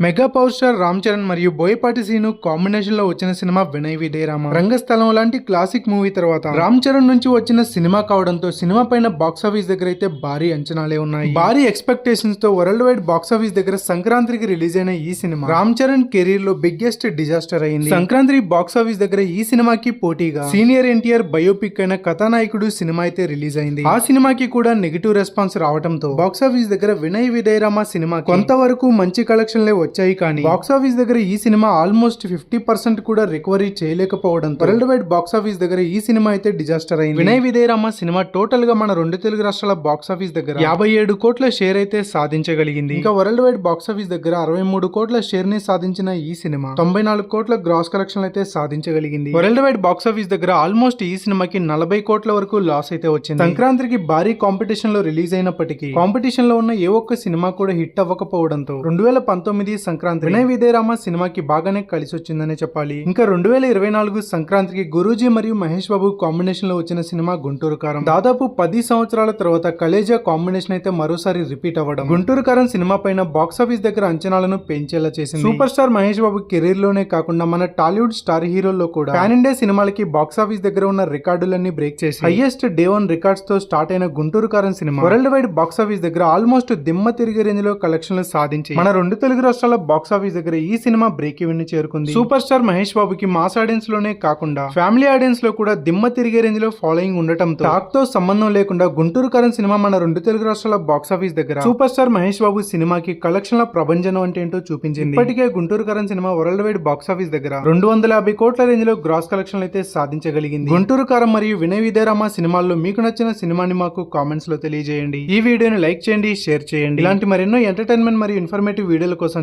Mega power star Ram Charan మరియు Boyapati scene కాంబినేషన్లో వచ్చిన సినిమా వినయ్ విజయరామ. రంగస్థలం లాంటి క్లాసిక్ మూవీ తర్వాత రామ్ చరణ్ నుంచి వచ్చిన సినిమా కావడంతో సినిమా పైన బాక్స్ ఆఫీస్ దగ్గర అయితే భారీ అంచనాలే ఉన్నాయి. భారీ ఎక్స్పెక్టేషన్స్తో వరల్డ్ వైడ్ బాక్స్ ఆఫీస్ దగ్గర సంక్రాంతికి రిలీజ్ అయిన ఈ సినిమా రామ్ చరణ్ కెరీర్లో బిగ్గెస్ట్ డిజాస్టర్ అయింది. సంక్రాంతి బాక్స్ ఆఫీస్ దగ్గర ఈ సినిమాకి పోటీగా సీనియర్ ఎన్టీఆర్ బయోపిక్ అయిన కథానాయకుడు సినిమా అయితే రిలీజ్ అయింది. ఆ సినిమాకి కూడా నెగిటివ్ రెస్పాన్స్ రావడంతో బాక్స్ ఆఫీస్ దగ్గర వినయ్ విజయరామ సినిమా కొంతవరకు మంచి కలెక్షన్లే వచ్చాయి కానీ బాక్స్ ఆఫీస్ దగ్గర ఈ సినిమా ఆల్మోస్ట్ ఫిఫ్టీ పర్సెంట్ కూడా రికవరీ చేయలేకపోవడం వరల్డ్ వైడ్ బాక్స్ ఆఫీస్ దగ్గర ఈ సినిమా అయితే డిజాస్టర్ అయింది. వినయ్ విజయరామ సినిమా టోటల్గా మన రెండు తెలుగు రాష్ట్రాల బాక్స్ ఆఫీస్ దగ్గర యాభై ఏడు కోట్ల షేర్ అయితే సాధించగలిగింది. ఇంకా వరల్డ్ వైడ్ బాక్స్ ఆఫీస్ దగ్గర అరవై మూడు కోట్ల షేర్ని సాధించిన ఈ సినిమా తొంభై నాలుగు కోట్ల గ్రాస్ కలెక్షన్ అయితే సాధించగలిగింది. వరల్డ్ వైడ్ బాక్స్ ఆఫీస్ దగ్గర ఆల్మోస్ట్ ఈ సినిమాకి నలభై కోట్ల వరకు లాస్ అయితే వచ్చింది. సంక్రాంతికి భారీ కాంపిటీషన్లో రిలీజ్ అయినప్పటికీ కాంపిటీషన్లో ఉన్న ఏ ఒక్క సినిమా కూడా హిట్ అవ్వకపోవడంతో రెండు వేల పంతొమ్మిది సంక్రాంతి వినయ్ విజయరామ సినిమాకి బాగానే కలిసి వచ్చిందనే చెప్పాలి. ఇంకా రెండు వేల ఇరవై నాలుగు సంక్రాంతికి గురూజీ మరియు మహేష్ బాబు కాంబినేషన్లో వచ్చిన సినిమా గుంటూరు కారం. దాదాపు పది సంవత్సరాల తర్వాత కలేజా కాంబినేషన్ అయితే మరోసారి రిపీట్ అవ్వడం. గుంటూరు కారం సినిమా పైన బాక్స్ ఆఫీస్ దగ్గర అంచనాలను పెంచేలా చేసింది. సూపర్ స్టార్ మహేష్ బాబు కెరీర్లోనే కాకుండా మన టాలీవుడ్ స్టార్ హీరోల్లో కూడా పాన్ ఇండియా సినిమాలకి బాక్స్ ఆఫీస్ దగ్గర ఉన్న రికార్డులన్నీ బ్రేక్ చేసి హైయెస్ట్ డే వన్ రికార్డ్స్తో స్టార్ట్ అయిన గుంటూరు కారం సినిమా వరల్డ్ వైడ్ బాక్సాఫీస్ దగ్గర ఆల్మోస్ట్ దిమ్మ తిరిగే రేంజ్లో కలెక్షన్లు సాధించి మన రెండు తెలుగు రాష్ట్రాల బాక్స్ ఆఫీస్ దగ్గర ఈ సినిమా బ్రేక్ ఈవెన్ని చేరుకుంది. సూపర్ స్టార్ మహేష్ బాబుకి మాస్ ఆడియన్స్లోనే కాకుండా ఫ్యామిలీ ఆడియన్స్లో కూడా దిమ్మ తిరిగే రేంజ్లో ఫాలోయింగ్ ఉండటంతో టాక్తో సంబంధం లేకుండా గుంటూరు కరణ్ సినిమా మన రెండు తెలుగు రాష్ట్రాల బాక్స్ ఆఫీస్ దగ్గర సూపర్ స్టార్ మహేష్ బాబు సినిమాకి కలెక్షన్ల ప్రభంజనం అంటే ఏంటో చూపించింది. ఇప్పటికే Guntur Karan cinema world wide box office దగ్గర రెండు వందల యాభై కోట్ల రేంజ్లో గ్రాస్ కలెక్షన్ అయితే సాధించగలిగింది. గుంటూరు కారం మరియు వినయ్ విద్యారామ సినిమాల్లో మీకు నచ్చిన సినిమాని మాకు కామెంట్స్లో తెలియజేయండి. ఈ వీడియోని లైక్ చేయండి షేర్ చేయండి. ఇలాంటి మరెన్నో ఎంటర్టైన్మెంట్ మరియు ఇన్ఫర్మేటివ్ వీడియోల కోసం